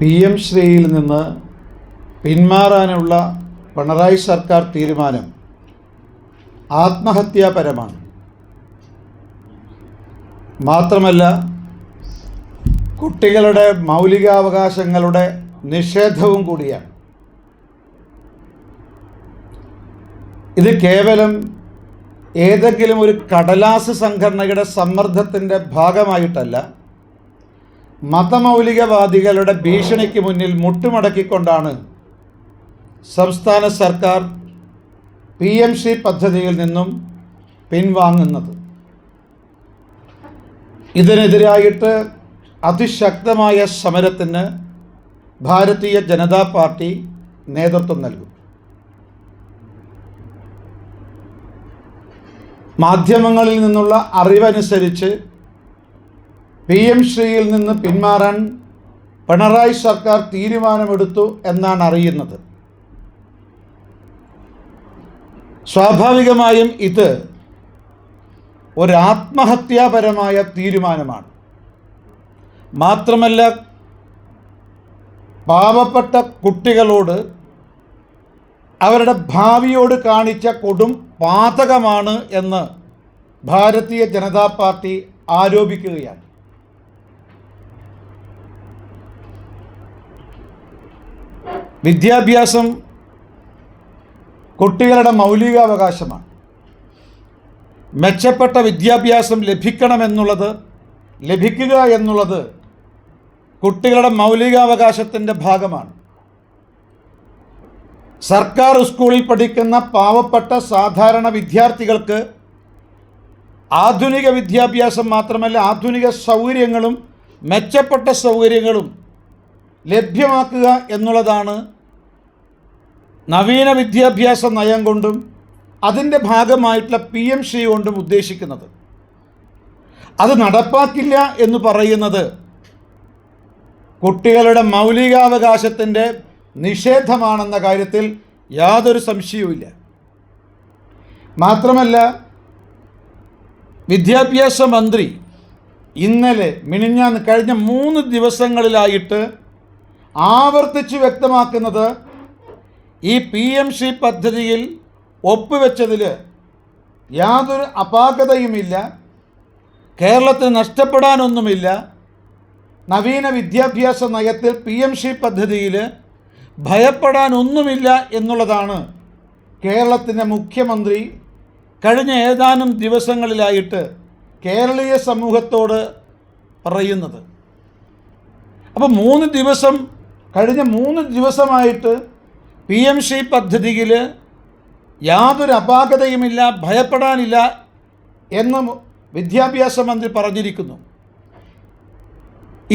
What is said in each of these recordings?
P M ശ്രീയിൽ നിന്ന് പിന്മാറാനുള്ള പിണറായി സർക്കാർ തീരുമാനം ആത്മഹത്യാപരമാണ്. മാത്രമല്ല കുട്ടികളുടെ മൗലികാവകാശങ്ങളുടെ നിഷേധവും കൂടിയാണ്. ഇത് കേവലം ഏതെങ്കിലും ഒരു കടലാസ് സംഘടനയുടെ സമ്മർദ്ദത്തിന്റെ ഭാഗമായിട്ടല്ല മതമൗലികവാദികളുടെ ഭീഷണിക്ക് മുന്നിൽ മുട്ടുമടക്കിക്കൊണ്ടാണ് സംസ്ഥാന സർക്കാർ പി എം സി പദ്ധതിയിൽ നിന്നും പിൻവാങ്ങുന്നത്. ഇതിനെതിരായിട്ട് അതിശക്തമായ സമരത്തിന് ഭാരതീയ ജനതാ പാർട്ടി നേതൃത്വം നൽകും. മാധ്യമങ്ങളിൽ നിന്നുള്ള അറിവനുസരിച്ച് പി എം ശ്രീയിൽ നിന്ന് പിന്മാറാൻ പിണറായി സർക്കാർ തീരുമാനമെടുത്തു എന്നാണ് അറിയുന്നത്. സ്വാഭാവികമായും ഇത് ഒരു ആത്മഹത്യാപരമായ തീരുമാനമാണ്. മാത്രമല്ല പാവപ്പെട്ട കുട്ടികളോട് അവരുടെ ഭാവിയോട് കാണിച്ച കൊടും പാതകമാണ് എന്ന് ഭാരതീയ ജനതാ പാർട്ടി ആരോപിക്കുകയാണ്. വിദ്യാഭ്യാസം കുട്ടികളുടെ മൗലികാവകാശമാണ്. മെച്ചപ്പെട്ട വിദ്യാഭ്യാസം ലഭിക്കണമെന്നുള്ളത് ലഭിക്കുക എന്നുള്ളത് കുട്ടികളുടെ മൗലികാവകാശത്തിന്റെ ഭാഗമാണ്. സർക്കാർ സ്കൂളിൽ പഠിക്കുന്ന പാവപ്പെട്ട സാധാരണ വിദ്യാർത്ഥികൾക്ക് ആധുനിക വിദ്യാഭ്യാസം മാത്രമല്ല ആധുനിക സൗകര്യങ്ങളും മെച്ചപ്പെട്ട സൗകര്യങ്ങളും ലഭ്യമാക്കുക എന്നുള്ളതാണ് നവീന വിദ്യാഭ്യാസ നയം കൊണ്ടും അതിന്റെ ഭാഗമായിട്ടുള്ള പി എം സി കൊണ്ടും ഉദ്ദേശിക്കുന്നത്. അത് നടപ്പാക്കില്ല എന്ന് പറയുന്നത് കുട്ടികളുടെ മൗലികാവകാശത്തിന്റെ നിഷേധമാണെന്ന കാര്യത്തിൽ യാതൊരു സംശയവുമില്ല. മാത്രമല്ല വിദ്യാഭ്യാസ മന്ത്രി ഇന്നലെ മിനിഞ്ഞാന്ന് കഴിഞ്ഞ മൂന്ന് ദിവസങ്ങളിലായിട്ട് ആവർത്തിച്ച് വ്യക്തമാക്കുന്നത് ഈ പി എം സി പദ്ധതിയിൽ ഒപ്പുവെച്ചതിൽ യാതൊരു അപാകതയുമില്ല കേരളത്തിന് നഷ്ടപ്പെടാനൊന്നുമില്ല. നവീന വിദ്യാഭ്യാസ നയത്തിൽ പി എം സി പദ്ധതിയിൽ ഭയപ്പെടാനൊന്നുമില്ല എന്നുള്ളതാണ് കേരളത്തിന്റെ മുഖ്യമന്ത്രി കഴിഞ്ഞ ഏതാനും ദിവസങ്ങളിലായിട്ട് കേരളീയ സമൂഹത്തോട് പറയുന്നത്. അപ്പോൾ മൂന്ന് ദിവസം കഴിഞ്ഞ മൂന്ന് ദിവസമായിട്ട് പി എം സി പദ്ധതിയിൽ യാതൊരു അപാകതയുമില്ല ഭയപ്പെടാനില്ല എന്ന് വിദ്യാഭ്യാസ മന്ത്രി പറഞ്ഞിരിക്കുന്നു.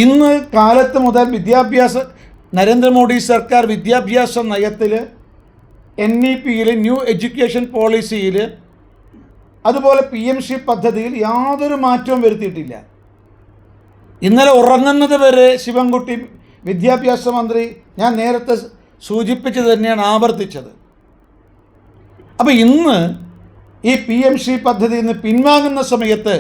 ഇന്ന് കാലത്ത് മുതൽ വിദ്യാഭ്യാസ നരേന്ദ്രമോദി സർക്കാർ വിദ്യാഭ്യാസ നയത്തിൽ എൻ ഇ പിയിൽ ന്യൂ എഡ്യൂക്കേഷൻ പോളിസിയിൽ അതുപോലെ പി എം സി പദ്ധതിയിൽ യാതൊരു മാറ്റവും വരുത്തിയിട്ടില്ല. ഇന്നലെ ഉറങ്ങുന്നത് വരെ ശിവൻകുട്ടി വിദ്യാഭ്യാസ മന്ത്രി ഞാൻ നേരത്തെ സൂചിപ്പിച്ചത് തന്നെയാണ് ആവർത്തിച്ചത്. അപ്പോൾ ഇന്ന് ഈ പി എം സി പദ്ധതിയിൽ നിന്ന് പിൻവാങ്ങുന്ന സമയത്ത്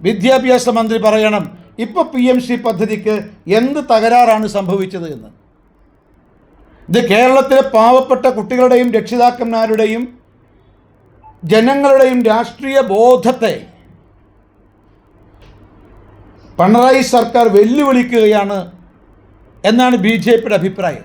വിദ്യാഭ്യാസ മന്ത്രി പറയണം ഇപ്പോൾ പി എം സി പദ്ധതിക്ക് എന്ത് തകരാറാണ് സംഭവിച്ചത് എന്ന്. ഇത് കേരളത്തിലെ പാവപ്പെട്ട കുട്ടികളുടെയും രക്ഷിതാക്കന്മാരുടെയും ജനങ്ങളുടെയും രാഷ്ട്രീയ ബോധത്തെ പിണറായി സർക്കാർ വെല്ലുവിളിക്കുകയാണ് എന്നാണ് ബി ജെ പിയുടെ അഭിപ്രായം.